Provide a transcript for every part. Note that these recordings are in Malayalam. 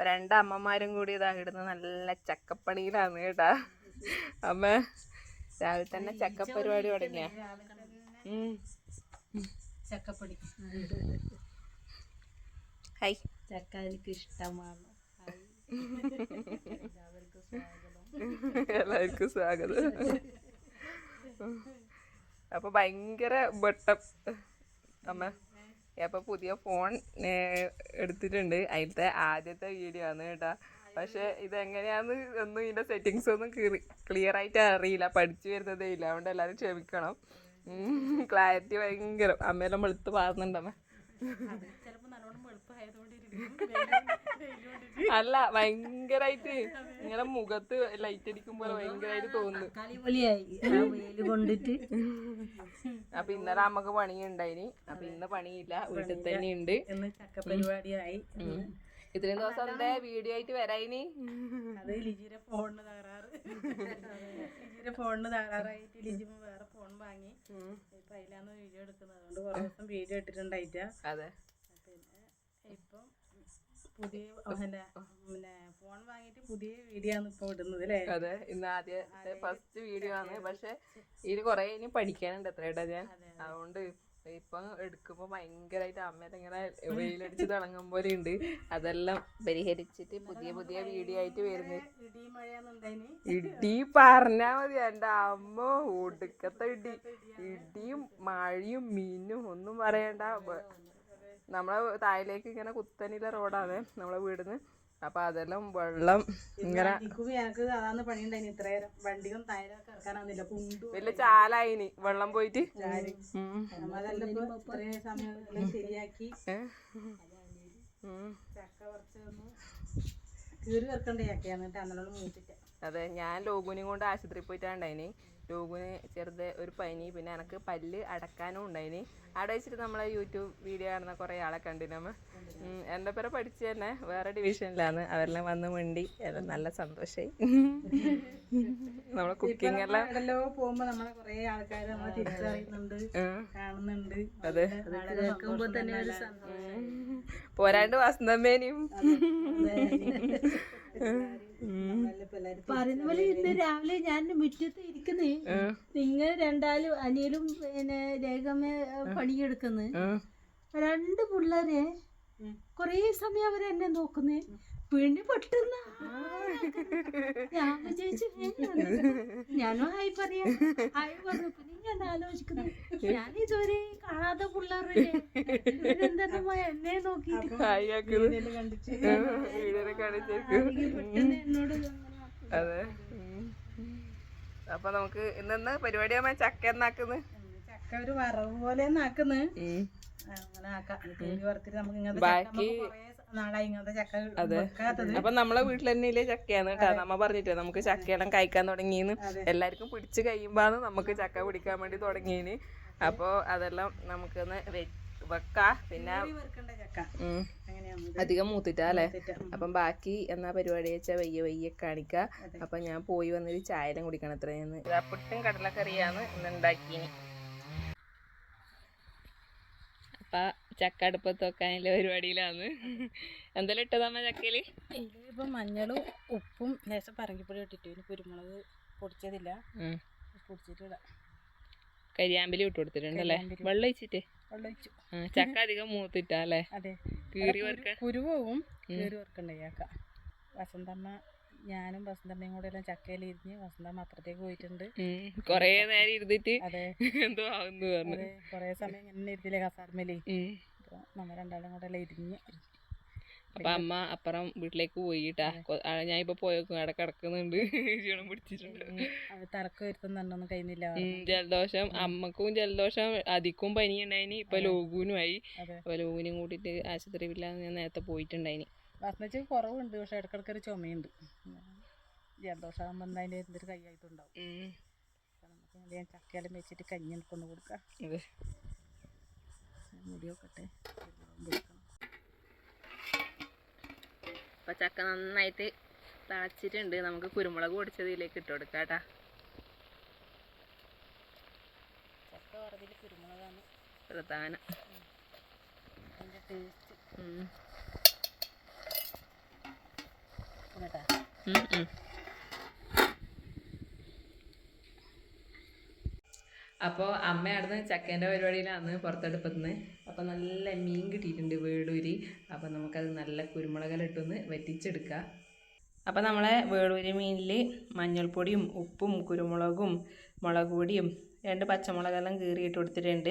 അപ്പൊ രണ്ട് അമ്മമാരും കൂടി ഇതാ ഇടുന്ന നല്ല ചക്കപ്പണിയിലാണ് കേട്ടാ. അമ്മ രാവിലെ തന്നെ ചക്കപ്പരിപാടി തുടങ്ങിയ. ചക്കപ്പൊടി. ഹൈ. ചക്ക എനിക്ക് ഇഷ്ടമാണ്. എല്ലാവർക്കും സ്വാഗതം. അപ്പൊ ഭയങ്കര വെട്ടം. അമ്മ അപ്പൊ പുതിയ ഫോൺ എടുത്തിട്ടുണ്ട്. അതിലത്തെ ആദ്യത്തെ വീഡിയോ ആണ് കേട്ടാ. പക്ഷെ ഇതെങ്ങനെയാന്ന് ഒന്നും ഇതിന്റെ സെറ്റിങ്സ് ഒന്നും ക്ലിയർ ആയിട്ട് അറിയില്ല. പഠിച്ചു വരുന്നതേ ഇല്ല. അതുകൊണ്ട് എല്ലാവരും ക്ഷമിക്കണം. ക്ലാരിറ്റി ഭയങ്കര. അമ്മയെല്ലാം വെളുത്ത് പാറുന്നുണ്ടമ്മ അല്ല ഭയങ്കരായിട്ട് ഇങ്ങനെ മുഖത്ത് ലൈറ്റ് അടിക്കുമ്പോൾ ഭയങ്കരമായിട്ട് തോന്നുന്നു. കൊണ്ടിട്ട്. അപ്പൊ ഇന്നലെ അമ്മയ്ക്ക് പണിയുണ്ടായിനി. അപ്പൊ ഇന്ന് പണിയില്ല വീട്ടിൽ തന്നെ ഉണ്ട്. പരിപാടിയായി. ഇത്രയും ദിവസം എന്താ വീഡിയോ ആയിട്ട് വരായിനി? അത് ലിജിയുടെ ഫോണിന് തകരാറ്. ലിജിയുടെ ഫോണിന് തകരാറായിട്ട് ലിജി വേറെ ഫോൺ വാങ്ങി. ഇപ്പൊ അതിലാണ് വീഡിയോ എടുക്കുന്നത്. അതുകൊണ്ട് കുറേ ദിവസം വീഡിയോ ഇട്ടിട്ടുണ്ടായിട്ടാ. അതെ. പിന്നെ ഇപ്പം പുതിയ പിന്നെ ഫോൺ വാങ്ങിയിട്ട് പുതിയ വീഡിയോ ആണ് ഇപ്പൊ ഇടുന്നത് അല്ലേ അതെ ഇന്ന് ആദ്യത്തെ ഫസ്റ്റ് വീഡിയോ ആണ്. പക്ഷെ ഇതിൽ കൊറേ ഇനി പഠിക്കാനുണ്ട് എത്രയായിട്ടാ ഞാൻ. അതുകൊണ്ട് ഇപ്പൊ എടുക്കുമ്പോ ഭയങ്കരമായിട്ട് അമ്മേനെ ഇങ്ങനെ വെയിലടിച്ച് തിളങ്ങും പോലെ ഉണ്ട് അതെല്ലാം പരിഹരിച്ചിട്ട് പുതിയ പുതിയ വീഡിയോ ആയിട്ട് വരുന്നത്. ഇടി പറഞ്ഞാ മതി എന്റെ അമ്മ ഒടുക്കത്തെ ഇടി. ഇടിയും മഴയും മീനും ഒന്നും പറയണ്ട. നമ്മളെ താഴേക്ക് ഇങ്ങനെ കുത്തനില റോഡാണ് നമ്മളെ വീടിന്ന് അപ്പൊ അതെല്ലാം വെള്ളം ഇങ്ങനെ അതാണ് പണിയുണ്ടായിന് ഇത്രയേരം ഇറക്കാനാവുന്നില്ല. കുണ്ടു വലിയ ചാലായിനി വെള്ളം പോയിട്ട്. ശരിയാക്കി. കീറി വെക്കണ്ടേ എന്നിട്ട് അതെ ഞാൻ ലോഗുനും കൊണ്ട് ആശുപത്രിയിൽ പോയിട്ടാണ്ടായിനി. ലോഗുന് ചെറുത് ഒരു പനി പിന്നെ എനക്ക് പല്ല് അടക്കാനും ഉണ്ടായിന്. അവിടെ വെച്ചിട്ട് നമ്മളെ യൂട്യൂബ് വീഡിയോ കാണുന്ന കുറേ ആളെ കണ്ടിനമ്മ എന്റെ പേരെ പഠിച്ചു തന്നെ വേറെ ഡിവിഷനിലാണ് അവരെല്ലാം വന്ന് മിണ്ടി എല്ലാം നല്ല സന്തോഷമായി നമ്മളെ കുക്കിംഗ് എല്ലാം. നമ്മളെ കുറേ ആൾക്കാർ നമ്മളെ തിരിച്ചറിയുന്നുണ്ട് ഉം. കാണുന്നുണ്ട്. അതെ. കേൾക്കുമ്പോ തന്നെ ഒരു സന്തോഷം പോരാണ്ട് വസന്തമ്മേനെയും പറയുന്ന പോലെ ഇന്ന് രാവിലെ ഞാൻ മുറ്റത്ത് ഇരിക്കുന്നു. നിങ്ങൾ രണ്ടാലും അനിയലും പിന്നെ രേഖമ്മ പണിയെടുക്കുന്നു. രണ്ട് പിള്ളേരെ കൊറേ സമയം അവരെന്നെ നോക്കുന്നേ. പിന്നെ പൊട്ടുന്ന ഞാൻ വിചാരിച്ചു ഞാനും ഹായ് പറയാ. ഹായ് പറഞ്ഞപ്പോ നീ ഞാൻ ആലോചിക്കുന്നു. ഞാൻ ഇതുവരെ കാണാത്ത ഇവരെന്താ എന്നെ നോക്കി എന്നോട് അതെ. അപ്പൊ നമുക്ക് ഇന്നെന്ന് ആവുമ്പോ ചക്ക എന്നാക്കുന്നത് ചക്ക ഒരു വറവ് പോലെ ആക്കുന്നു അങ്ങനെ ആക്കാം. വറുത്തിട്ട് നമുക്ക് ഇങ്ങനത്തെ വെക്കാത്തത്. അപ്പൊ നമ്മളെ വീട്ടിൽ തന്നെ ഇല്ലേ ചക്കയാണ് കേട്ടോ. നമ്മ പറഞ്ഞിട്ട് നമുക്ക് ചക്കയെല്ലാം കഴിക്കാൻ തുടങ്ങിയെന്ന്. എല്ലാവർക്കും പിടിച്ച് കഴിയുമ്പോഴാണ് നമുക്ക് ചക്ക പിടിക്കാൻ വേണ്ടി തുടങ്ങിയതിന് അപ്പൊ അതെല്ലാം നമുക്കൊന്ന് വെക്ക. പിന്നെ അധികം മൂത്തിട്ടാ അല്ലേ? അപ്പം ബാക്കി എന്നാ പരിപാടി വെച്ചാൽ വയ്യ വയ്യ കാണിക്ക. അപ്പൊ ഞാൻ പോയി വന്നൊരു ചായലും കുടിക്കണം അത്ര ഞാൻ പുട്ടും കടലക്കറിയാണ് ഇന്ന് ഉണ്ടാക്കിനി അപ്പൊ ചക്ക അടുപ്പത്ത് വെക്കാനുള്ള പരിപാടിയിലാണ് എന്തെല്ലാം ഇട്ടതാമ്മ ചക്കയിൽ? ഇപ്പൊ മഞ്ഞളും ഉപ്പും ലേശം പറങ്കിപ്പൊടി ഇട്ടിട്ട് ഇനി കുരുമുളക് പൊടിച്ചതില്ല. കരിയാമ്പലി ഇട്ട് കൊടുത്തിട്ടുണ്ടല്ലേ. വെള്ളം ഒഴിച്ചിട്ട്? വെള്ളം ഒഴിച്ചു ചക്ക അധികം മൂത്തിട്ടാ അല്ലേ? അതെ. കീറി വറുക്ക? കുരുവും കീറി വറുക്കണ്ടേ ചക്ക? വസന്തമ്മ ഞാനും വസന്തമ്മയും കൂടെ എല്ലാം ചക്കയിൽ ഇരിഞ്ഞ് വസന്തമ്മ അപ്പുറത്തേക്ക് പോയിട്ടുണ്ട്. കൊറേ നേരം ഇരുന്നിട്ട് അതെ. എന്തോ ആവുന്നു പറഞ്ഞു. കുറേ സമയം ഇങ്ങനെ ഇരുത്തില്ലേ കസാർമേലേ നമ്മ രണ്ടാളും കൂടെ എല്ലാം ഇരിഞ്ഞ്. അപ്പൊ അമ്മ അപ്പുറം വീട്ടിലേക്ക് പോയിട്ടാ. ഞാൻ ഇപ്പൊ പോയേക്കും. അവിടെ കിടക്കുന്നുണ്ട്. ക്ഷീണം പിടിച്ചിട്ടുണ്ട്. തിരക്ക് വരുത്തുന്നുണ്ടോന്നും കഴിയുന്നില്ല ജലദോഷം അമ്മക്കും ജലദോഷം അധികവും പനി ഉണ്ടായിന് ഇപ്പൊ ലോകൂനും ആയി. അപ്പൊ ലോകൂനും കൂട്ടിട്ട് ആശുപത്രി ഞാൻ നേരത്തെ പോയിട്ടുണ്ടായിനി. വസന്തച്ച് കുറവുണ്ട് പക്ഷെ ഇടക്കിടക്ക് ഒരു ചുമയുണ്ട്. ജലദോഷമാകുമ്പോൾ എന്തായാലും എന്തൊരു കൈയായിട്ടുണ്ടാവും. നമുക്ക് ഞാൻ ചക്കയെല്ലാം വെച്ചിട്ട് കഞ്ഞി കൊണ്ട് കൊടുക്കാം. മുടി നോക്കട്ടെ അപ്പം ചക്ക നന്നായിട്ട് തളച്ചിട്ടുണ്ട്. നമുക്ക് കുരുമുളക് പൊടിച്ചത് ഇതിലേക്ക് ഇട്ട് കൊടുക്കാം കേട്ടാ. ചക്ക കുരുമുളകാണ്. പ്രധാനം. അതിന്റെ ടേസ്റ്റ് അപ്പോൾ അമ്മ അവിടുന്ന് ചക്കേന്റെ പരിപാടിയിലാണ് പുറത്തെടുപ്പത്തുനിന്ന് അപ്പോൾ നല്ല മീൻ കിട്ടിയിട്ടുണ്ട് വേടൂരി. അപ്പോൾ നമുക്കത് നല്ല കുരുമുളകിലിട്ടൊന്ന് വറ്റിച്ചെടുക്കാം. അപ്പോൾ നമ്മൾ വേളൂരി മീനിൽ മഞ്ഞൾപ്പൊടിയും ഉപ്പും കുരുമുളകും മുളക് പൊടിയും രണ്ട് പച്ചമുളകെല്ലാം കീറിയിട്ട് കൊടുത്തിട്ടുണ്ട്.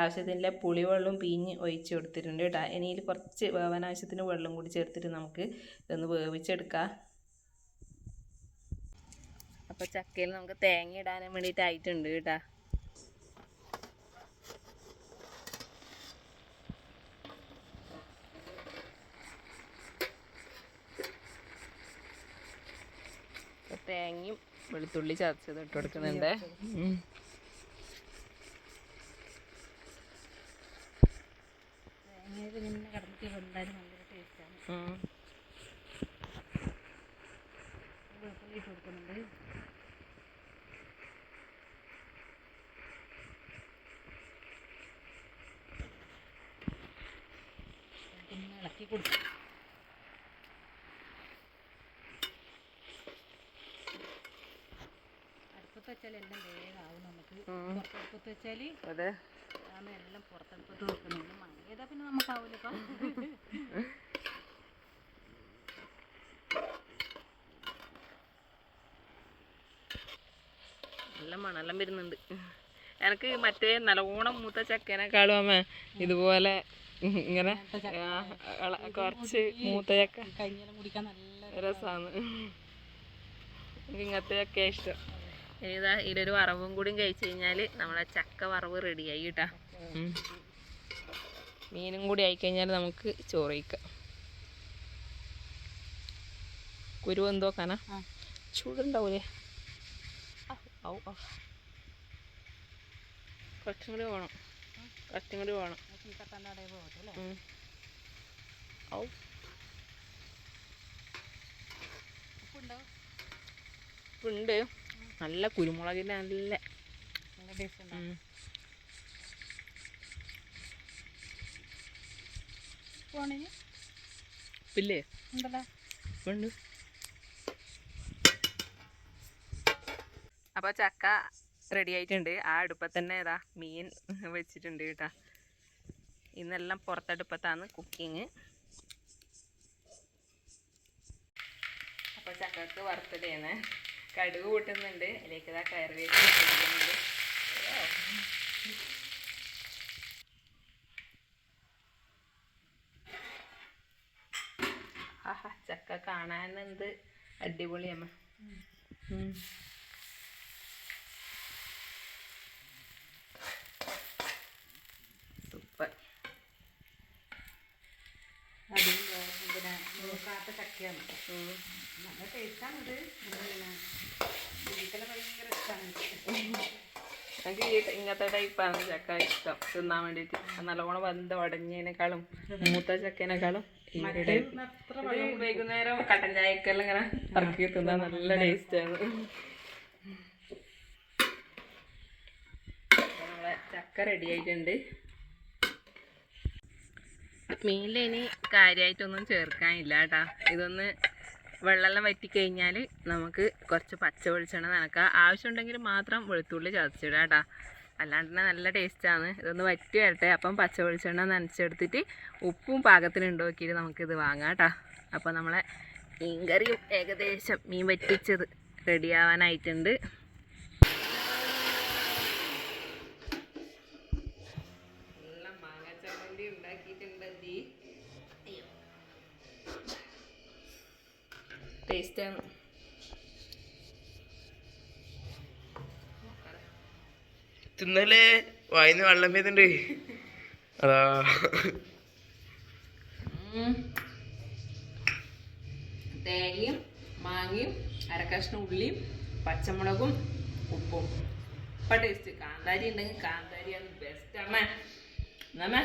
ആവശ്യത്തിന്റെ പുളിവെള്ളവും പീഞ്ഞ് ഒഴിച്ച് കൊടുത്തിട്ടുണ്ട് കേട്ടോ. ഇനിയിൽ കുറച്ച് വേവാൻ ആവശ്യത്തിന് വെള്ളം കൂടി ചേർത്തിട്ട് നമുക്ക് ഇതൊന്ന് വേവിച്ചെടുക്കാം. അപ്പോൾ ചക്കയിൽ നമുക്ക് തേങ്ങ ഇടാനും വേണ്ടിയിട്ടായിട്ടുണ്ട് കേട്ടോ. തേങ്ങയും വെളുത്തുള്ളി ചതച്ചത് ഇട്ട് കൊടുക്കുന്നുണ്ട്. ഇളക്കി തേങ്ങയിൽ ഇങ്ങനെ കിടന്നിട്ട് വെന്താലും ഭയങ്കര ടേസ്റ്റാണ് ഉം. വെളുത്തുള്ളി ഇട്ട് കൊടുക്കുന്നുണ്ട് പിന്നെ ഇളക്കി കൊടുക്കും അടുപ്പത്ത് വെച്ചാൽ എല്ലാം വേഗമാവും നമുക്ക്. ഉം. പുറത്തടുപ്പത്ത് വെച്ചാൽ അതെ. ആണ് എല്ലാം പുറത്തടുപ്പത്ത് വെക്കുന്നത് മഴ ചെയ്താൽ പിന്നെ നമുക്കാവില്ല ഇപ്പം. നല്ല മണെല്ലാം വരുന്നുണ്ട്. എനിക്ക് മറ്റേ നല്ലോണം മൂത്ത ചക്കേനേക്കാളും അമ്മ ഇതുപോലെ ഇങ്ങനെ കൊറച്ച് മൂത്ത ചക്ക. രസാണ് കുടിക്കാൻ നല്ല രസാണ്. എനിക്ക് ഇങ്ങനത്തെ ചക്ക ഇഷ്ടം. ഇനി ഇതാ ഇതിലൊരു വറവും കൂടി കഴിച്ചു കഴിഞ്ഞാൽ നമ്മളെ ചക്ക വറവ് റെഡിയായി കേട്ടാ മീനും കൂടി ആയിക്കഴിഞ്ഞാൽ നമുക്ക് ചോറ് കഴിക്കാം. കുരു എന്തോക്കാനാ. ചൂടുണ്ടാവൂലേ? ഔ, ഔ. കുറച്ചും കൂടി വേണം കുറച്ചും കൂടി വേണം ഔ. ഉണ്ട് നല്ല കുരുമുളകിന്റെ നല്ല ഉണ്ട്? അപ്പോൾ ചക്ക റെഡി ആയിട്ടുണ്ട്. ആ അടുപ്പത്ത് തന്നെ ഏതാ മീൻ വെച്ചിട്ടുണ്ട് കേട്ടോ. ഇന്നെല്ലാം പുറത്തടുപ്പത്താണ് കുക്കിങ് അപ്പോൾ ചക്കക്ക് വറുത്തിടയാണ് കടുക് കൂട്ടുന്നുണ്ട്. അതിലേക്ക് ഇതാ കറിവേപ്പില ഇടുന്നുണ്ട് ആഹാ ചക്ക കാണാൻ എന്ത് അടിപൊളിയമ്മ സൂപ്പർ. അതും പിന്നെ നോക്കാത്ത ചക്കയാണ്. നല്ല ടേസ്റ്റാണ് ഇത് പിന്നെ ഇതിക്കെല്ലാം ഭയങ്കര ഇഷ്ടമാണ് എനിക്ക് ഈ ഇങ്ങനത്തെ ടൈപ്പാണ് ചക്ക ഇഷ്ടം. തിന്നാൻ വേണ്ടിയിട്ട് നല്ലോണം വെന്ത് ഉടഞ്ഞതിനേക്കാളും മൂത്ത ചക്കേനേക്കാളും വൈകുന്നേരം കട്ടൻ ചായക്കെല്ലാം ഇങ്ങനെ ഇറക്കി തിന്നാൻ നല്ല ടേസ്റ്റാണ് നമ്മളെ ചക്ക റെഡി ആയിട്ടുണ്ട്. മീനിൽ ഇനി കാര്യമായിട്ടൊന്നും ചേർക്കാനില്ല കേട്ടാ. ഇതൊന്ന് വെള്ളമെല്ലാം വറ്റിക്കഴിഞ്ഞാൽ നമുക്ക് കുറച്ച് പച്ച വെളിച്ചെണ്ണ നനക്കാം. ആവശ്യമുണ്ടെങ്കിൽ മാത്രം വെളുത്തുള്ളി ചതച്ചിടാം കേട്ടാ. അല്ലാണ്ട് തന്നെ നല്ല ടേസ്റ്റാണ് ഇതൊന്ന് വറ്റി വരട്ടെ. അപ്പം പച്ച വെളിച്ചെണ്ണ നനച്ചെടുത്തിട്ട് ഉപ്പും പാകത്തിന് നോക്കിയിട്ട് നമുക്കിത് വാങ്ങാം കേട്ടാ. അപ്പോൾ നമ്മളെ മീൻ മീൻകറിയും ഏകദേശം മീൻ വറ്റിച്ചത് റെഡിയാവാനായിട്ടുണ്ട് എല്ലാം മാങ്ങ ചമ്മന്തി ഉണ്ടാക്കിയിട്ടുണ്ട് ടേസ്റ്റാണ് തിന്നല്ലേ വായിന്ന് വെള്ളം പെയ്തുണ്ട്. അതാ. തേങ്ങയും മാങ്ങയും അരക്കഷ്ണം ഉള്ളിയും പച്ചമുളകും ഉപ്പും. ഇപ്പം ടേസ്റ്റ് കാന്താരി ഉണ്ടെങ്കിൽ കാന്താരിയാണ് ബെസ്റ്റ് അമ്മേ എന്നാ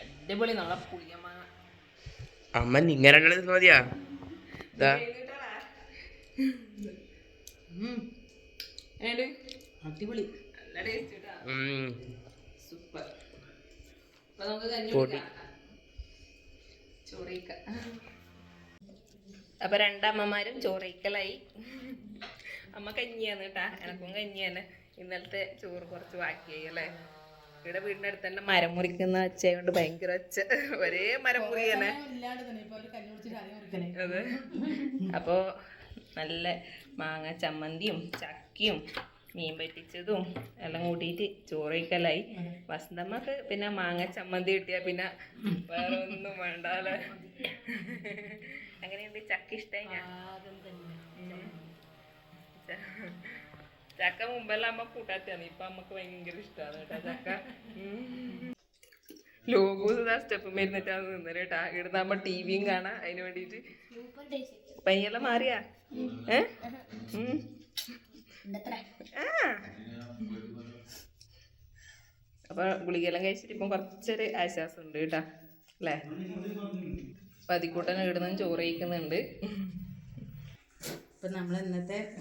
അടിപൊളി നല്ല പുളിയ മാങ്ങ. അമ്മ ഇങ്ങനെ രണ്ടെണ്ണം മതിയാ? അടിപൊളി. സൂപ്പർ. അപ്പൊ നമുക്ക് കഞ്ഞി അപ്പൊ രണ്ടമ്മമാരും ചോറയിക്കലായി അമ്മ കഞ്ഞിയാണ് കേട്ടാ എനക്കും കഞ്ഞിയാണ്. ഇന്നലത്തെ ചോറ് കുറച്ച് ബാക്കിയായി അല്ലേ? ഇവിടെ വീടിന്റെ അടുത്ത് തന്നെ മരം മുറിക്കുന്ന ഒച്ച ഭയങ്കര ഒച്ച. ഒരേ മരം മുറിയാണ്. തന്നെ ഇല്ലാണ്ട് തന്നെ ഇപ്പൊ കഞ്ഞി കുടിച്ച് കറി മുറിക്കണേ. അതെ. അപ്പോ നല്ല മാങ്ങ ചമ്മന്തിയും ചക്കയും മീൻ പറ്റിച്ചതും എല്ലാം കൂട്ടിയിട്ട് ചോറ് കഴിക്കലായി വസന്തമ്മക്ക് പിന്നെ മാങ്ങ ചമ്മന്തി കിട്ടിയാ പിന്നെ വേറെ ഒന്നും വേണ്ടാലോ. അങ്ങനെയുണ്ട് ചക്ക ഇഷ്ടായി ഞാൻ ചക്ക. മുമ്പെല്ലാം അമ്മ കൂട്ടാറ്റാണ് ഇപ്പൊ അമ്മയ്ക്ക് ഭയങ്കര ഇഷ്ടമാണ് കേട്ടോ ചക്ക. ലോഗോസ് ആ സ്റ്റെപ്പ് മരുന്നിട്ടാണ് നിന്നത് കേട്ടാ. ഇവിടുന്ന് ടി വിയും കാണാം അതിന് വേണ്ടിയിട്ട്. പനിയെല്ലാം മാറിയാ? ഏ. അപ്പൊ ഗുളികയെല്ലാം കഴിച്ചിട്ട് ഇപ്പം കുറച്ചൊരു ആശ്വാസം ഉണ്ട് കേട്ടാ അല്ലേ? അപ്പൊ അതിക്കൂട്ടൻ ഇവിടുന്ന് ചോറ് കഴിക്കുന്നുണ്ട്. ഇപ്പൊ നമ്മൾ ഇന്നത്തെ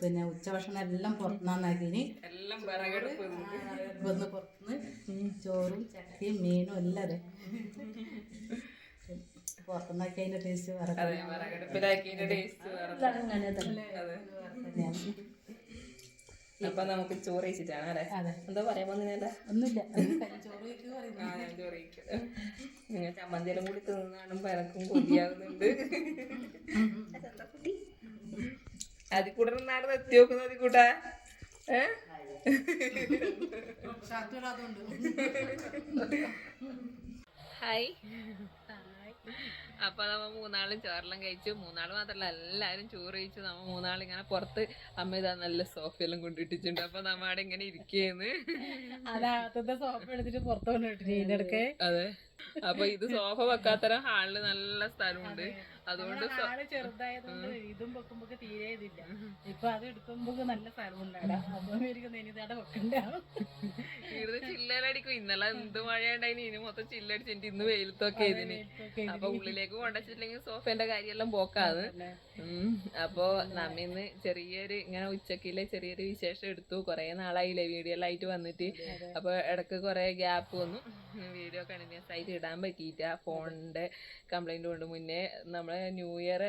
പിന്നെ ഉച്ചഭക്ഷണം എല്ലാം പുറത്തുനിന്നാക്കി എല്ലാം വന്ന്. പുറത്തുനിന്ന് ചോറും ചക്കയും മീനും എല്ലാം അതെ. പുറത്തുനിന്നാക്കി അതിന്റെ ടേസ്റ്റ് വേറെ അങ്ങനെ തന്നെ. അപ്പൊ നമുക്ക് ചോറ് കഴിച്ചിട്ടാണ് അല്ലെ. എന്താ പറയാൻ പോകുന്നതിനെന്താ ഒന്നുമില്ല. ചോറ് കഴിക്കാം നിങ്ങൾ ചമ്മന്തിയെല്ലാം കൂടി തിന്നു കാണുമ്പോ എനക്കും കൊതിയാകുന്നുണ്ട് അതി കൂടെ നാട് എത്തി നോക്കുന്നു അതി കൂട്ടാ. ഹായ്. ഹായ്. അപ്പൊ നമ്മ മൂന്നാളും ചോറെല്ലാം കഴിച്ചു. മൂന്നാൾ മാത്രല്ല എല്ലാരും ചോറ് കഴിച്ചു. നമ്മ മൂന്നാളും ഇങ്ങനെ പുറത്ത് അമ്മ ഇതാ നല്ല സോഫയെല്ലാം കൊണ്ടിട്ടിട്ടുണ്ട് അപ്പൊ നമ്മ അവിടെ ഇങ്ങനെ ഇരിക്കേന്ന്. അതാകത്തെ സോഫ എടുത്തിട്ട് പുറത്തു കൊണ്ടിട്ടിട്ട് അതെ. അപ്പൊ ഇത് സോഫ വെക്കാത്തരം ഹാളിൽ നല്ല സ്ഥലമുണ്ട്. അതുകൊണ്ട് ആൾ ചെറുതായതുകൊണ്ട് ഇതും വെക്കുമ്പോ തീരെ ഇതില്ല. ഇപ്പൊ അത് എടുക്കുമ്പോ നല്ല സ്ഥലമുണ്ടാടാ. അപ്പം ഇരിക്കുന്ന ഇനി ഇതവിടെ വെക്കണ്ടാവും ഇവിടുന്ന് ചില്ലടിക്കും ഇന്നലെ എന്ത് മഴയുണ്ടായിന്? ഇനി മൊത്തം ചില്ലടിച്ചിട്ട് ഇന്ന് വെയിലത്തൊക്കെ ഇതിന് അപ്പൊ ഉള്ളിലേക്ക് കൊണ്ടുവച്ചിട്ടില്ലെങ്കിൽ സോഫേന്റെ കാര്യമെല്ലാം പോക്കാത്. ഉം. അപ്പൊ നമ്മ ഇന്ന് ചെറിയൊരു ഇങ്ങനെ ഉച്ചക്കിലെ ചെറിയൊരു വിശേഷം എടുത്തു. കൊറേ നാളായില്ലേ വീഡിയോ ആയിട്ട് വന്നിട്ട് അപ്പൊ ഇടയ്ക്ക് കൊറേ ഗ്യാപ്പ് വന്നു. വീഡിയോ കണ്ടിന്യൂസ് ആയിട്ട് ഇടാൻ പറ്റിയിട്ട ഫോണിന്റെ കംപ്ലൈന്റ് കൊണ്ട് മുന്നേ നമ്മളെ ന്യൂ ഇയർ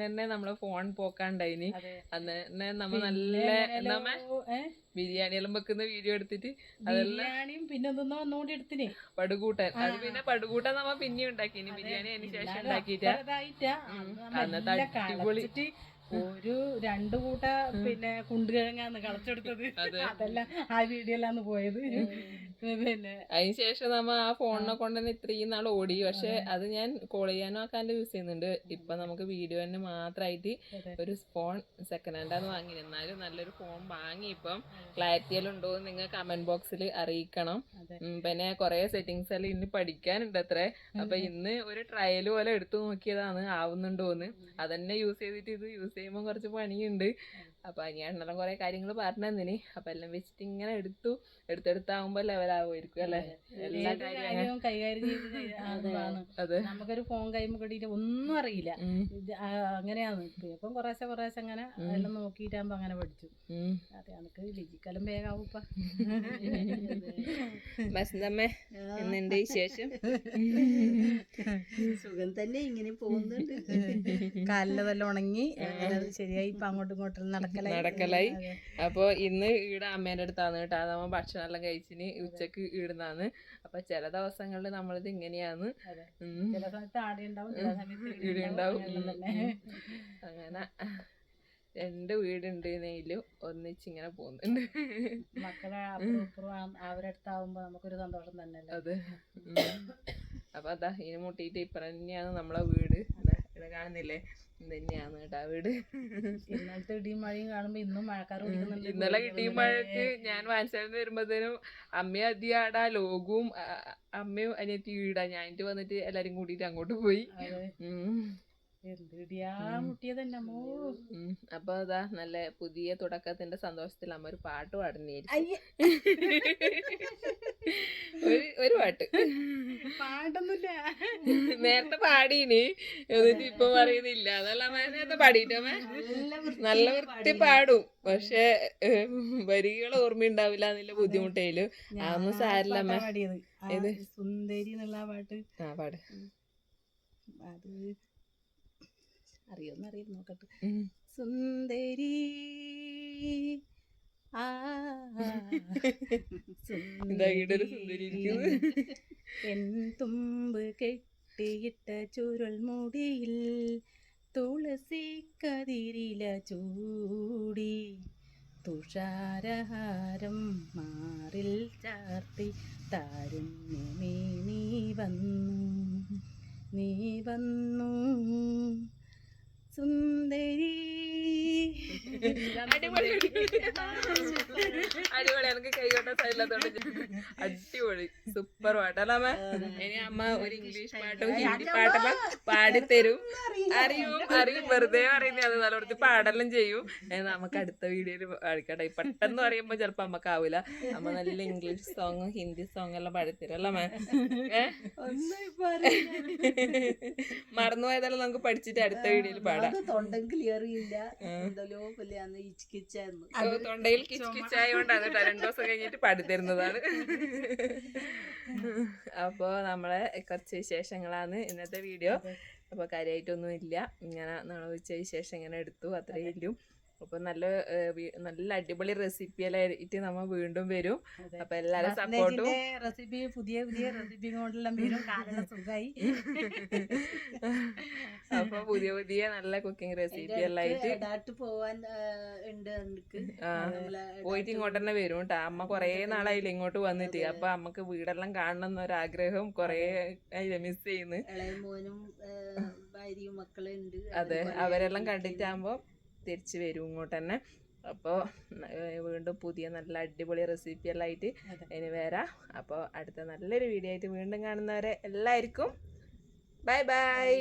തന്നെ നമ്മളെ ഫോൺ പോക്കാണ്ടായിനി. അന്ന് തന്നെ നമ്മ നല്ല ബിരിയാണി എല്ലാം വെക്കുന്ന വീഡിയോ എടുത്തിട്ട് ബിരിയാണിയും പിന്നെ ഒന്നുകൂടി എടുത്തിനെ. പടുകൂട്ടൻ. അത് പിന്നെ പടുകൂട്ടൻ നമ്മ പിന്നെ ഉണ്ടാക്കി ഇനി ബിരിയാണി അതിന് ശേഷം ഉണ്ടാക്കിയിട്ടാ. അന്നത്തെ അടിപൊളി ഒരു രണ്ടു കൂട്ട പിന്നെ കുണ്ടുകിഴങ്ങാന്ന് കളച്ചെടുത്തത്. അതെല്ലാം ആ വീഡിയോയിലാന്ന് പോയത്. പിന്നെ അതിനുശേഷം നമ്മ ആ ഫോണിനെ കൊണ്ട് തന്നെ ഇത്രയും നാൾ ഓടി. പക്ഷെ അത്. ഞാൻ കോൾ ചെയ്യാനും ആക്കാണ്ട് യൂസ് ചെയ്യുന്നുണ്ട്. ഇപ്പൊ നമുക്ക് വീഡിയോ തന്നെ മാത്രമായിട്ട് ഒരു ഫോൺ സെക്കൻഡ് ഹാൻഡാന്ന് വാങ്ങി എന്നാലും നല്ലൊരു ഫോൺ വാങ്ങി ഇപ്പം ക്ലാരിറ്റി എല്ലാം ഉണ്ടോ എന്ന് നിങ്ങൾ കമന്റ് ബോക്സിൽ അറിയിക്കണം. പിന്നെ കുറെ സെറ്റിങ്സ് എല്ലാം ഇന്ന് പഠിക്കാനുണ്ട് അത്രേ. അപ്പൊ ഇന്ന് ഒരു ട്രയൽ പോലെ എടുത്തു നോക്കിയതാണ് ആവുന്നുണ്ടോന്ന് അതന്നെ യൂസ് ചെയ്തിട്ട് ഇത് യൂസ് ചെയ്യുമ്പോൾ കുറച്ച് പണിയുണ്ട്. അപ്പൊ അനിയാണെല്ലാം കുറെ കാര്യങ്ങൾ പറഞ്ഞു തന്നിനി അപ്പൊ എല്ലാം വെച്ചിട്ട് ഇങ്ങനെ എടുത്തു. എടുത്തെടുത്താകുമ്പോൾ ലെവലാവുമായിരിക്കും അല്ലേ? എല്ലാ കാര്യവും കൈകാര്യം ചെയ്ത് നമുക്കൊരു ഫോൺ കൈമ കിട്ടിയിട്ട് ഒന്നും അറിയില്ല. അങ്ങനെയാണ് ഇപ്പം കുറേശ്ശെ കുറേശ്ശെ അങ്ങനെ എല്ലാം നോക്കിയിട്ടാകുമ്പോൾ അങ്ങനെ പഠിച്ചു. അതെ എനിക്ക് ലിജിക്കലും വേഗാവും ഇപ്പൊ. വസന്തമ്മേ എന്നുണ്ട് വിശേഷം? സുഖം തന്നെ ഇങ്ങനെ പോകുന്നുണ്ട്. കാലിലെല്ലാം ഉണങ്ങി ശരിയായി ഇപ്പൊ അങ്ങോട്ടും ഇങ്ങോട്ടും നടക്കലായി. നടക്കലായി. അപ്പൊ ഇന്ന് ഈടെ അമ്മേന്റെ അടുത്താണ് കേട്ടോ. നമ്മ ഭക്ഷണം എല്ലാം കഴിച്ചിന് ഉച്ചയ്ക്ക് ഈടുന്നാണ് അപ്പൊ ചില ദിവസങ്ങളിൽ നമ്മളിത്. ഉം. ചില സമയത്ത് ആടെ ഉണ്ടാവും ചില സമയത്ത് വീട് ഇവിടെ ഉണ്ടാവും. അങ്ങനെ രണ്ട് വീടുണ്ട് നെയിലും ഒന്നിച്ച് ഇങ്ങനെ പോകുന്നുണ്ട്. മക്കളെ അവരടുത്താവുമ്പോ നമുക്കൊരു സന്തോഷം തന്നെയല്ലേ. അതെ. അപ്പൊ അതാ ഇനി മുട്ടിയിട്ട് ഇപ്പറ തന്നെയാണ് നമ്മളെ വീട്. ഇവിടെ കാണുന്നില്ലേ? തന്നെയാണ് കേട്ടോ വീട്. ഇന്നലത്തെ ഇടിയും മഴയും കാണുമ്പോ ഇന്നും മഴക്കാർ പിടിക്കുന്നുണ്ട് ഇന്നലെ ഇടിയും മഴക്ക് ഞാൻ വാൻസാലിന് വരുമ്പോഴത്തേനും അമ്മ അധിയാടാ ലോകവും അമ്മയും അനിയത്തി വീടാ ഞാനിട്ട് വന്നിട്ട് എല്ലാരും കൂടിയിട്ട് അങ്ങോട്ട് പോയി. അപ്പൊ അതാ നല്ല പുതിയ തുടക്കത്തിന്റെ സന്തോഷത്തിൽ അമ്മ ഒരു പാട്ട് പാടുന്നേരി ഒരു ഒരു പാട്ട്. പാട്ടൊന്നുമില്ല. നേരത്തെ പാടീന്. എന്നിട്ട് ഇപ്പൊ പറയുന്നില്ല. അതല്ല അമ്മ നേരത്തെ പാടിയിട്ടമ്മ നല്ല വൃത്തി പാടും. പക്ഷെ വരികൾ ഓർമ്മയുണ്ടാവില്ല എന്നുള്ള ബുദ്ധിമുട്ടേലും. അതൊന്നും സാരില്ല അമ്മ. സുന്ദരി എന്നുള്ള പാട്ട്. ആ പാട്. അത് അറിയോന്ന് അറിയില്ല നോക്കട്ടെ. സുന്ദരി. ആ. ഇതാ ഒരു സുന്ദരി ഇരിക്കുന്നു. എൻ തുമ്പ് കെട്ടിയിട്ട ചുരുൾ മുടിയിൽ തുളസി കതിരില ചൂടി. തുഷാരഹാരം മാറിൽ ചാർത്തി താരുണ്യമേ നീ വന്നു. നീ വന്നു. സുന്ദരി അടിപൊളി. എനിക്ക് കൈകൊണ്ട സൈഡിലത്തോണ്ട് അടിപൊളി. സൂപ്പർ പാട്ടല്ലേ അമ്മ ഇനി അമ്മ ഒരു ഇംഗ്ലീഷ് പാട്ടും ഹിന്ദി പാട്ടെല്ലാം പാടിത്തരും. അറിയും അറിയും. വെറുതെ പറയുന്നേ അത് നല്ലോടത്ത് പാടെല്ലാം ചെയ്യും. നമുക്ക് അടുത്ത വീഡിയോയിൽ പാടിക്കട്ടെ പെട്ടെന്ന് പറയുമ്പോ ചിലപ്പോ അമ്മയ്ക്ക് ആവില്ല അമ്മ നല്ല ഇംഗ്ലീഷ് സോങ്ങും ഹിന്ദി സോങ് എല്ലാം പാടിത്തരും. അല്ല മേ മറന്നുപോയതല്ല ഒന്നും ഇപ്പൊ നമുക്ക് പഠിച്ചിട്ട് അടുത്ത വീഡിയോയിൽ പാടാം. തൊണ്ടം ക്ലിയർ ഇല്ല എന്തല്ലോ പോലെയാന്ന് ഇച്ചിക്കിച്ചാന്ന് ഓ, തൊണ്ടയിൽ കിച്ചായോണ്ടാണ് കേട്ടോ. രണ്ടു ദിവസം കഴിഞ്ഞിട്ട് പാടിത്തരുന്നതാണ് അപ്പോ നമ്മളെ കുറച്ച് വിശേഷങ്ങളാണ് ഇന്നത്തെ വീഡിയോ. അപ്പൊ കാര്യമായിട്ടൊന്നും ഇല്ല. ഇങ്ങനെ നമ്മൾ ഉച്ച വിശേഷം ഇങ്ങനെ എടുത്തു. അത്രയും ഇല്ലും അപ്പൊ നല്ല നല്ല അടിപൊളി റെസിപ്പി എല്ലാം ആയിട്ട് നമ്മ വീണ്ടും വരും. അപ്പൊ എല്ലാരും സപ്പോർട്ടും റെസിപ്പി പുതിയ പുതിയ റെസിപ്പി കൊണ്ടെല്ലാം വരും. കാരണം സുഖമായി അപ്പൊ പുതിയ പുതിയ നല്ല കുക്കിംഗ് റെസിപ്പി എല്ലാം ആയിട്ട്. പോവാൻ ഉണ്ട് പോയിട്ട് ഇങ്ങോട്ട് തന്നെ വരും കേട്ടോ അമ്മ കൊറേ നാളായില്ല ഇങ്ങോട്ട് വന്നിട്ട്. അപ്പൊ അമ്മയ്ക്ക് വീടെല്ലാം കാണണം എന്നൊരാഗ്രഹം കൊറേ ആയില്ല മിസ് ചെയ്യുന്നു. മോനും ഭാര്യയും മക്കളും ഉണ്ട്. അതെ. അവരെല്ലാം കണ്ടിട്ടാകുമ്പോ തിരിച്ചു വരും ഇങ്ങോട്ട് തന്നെ. അപ്പോൾ വീണ്ടും പുതിയ നല്ല അടിപൊളി റെസിപ്പി എല്ലാം ആയിട്ട് ഇനി വരാം. അപ്പോൾ അടുത്ത നല്ലൊരു വീഡിയോ ആയിട്ട് വീണ്ടും കാണുന്നവരെ എല്ലാവർക്കും. Bye bye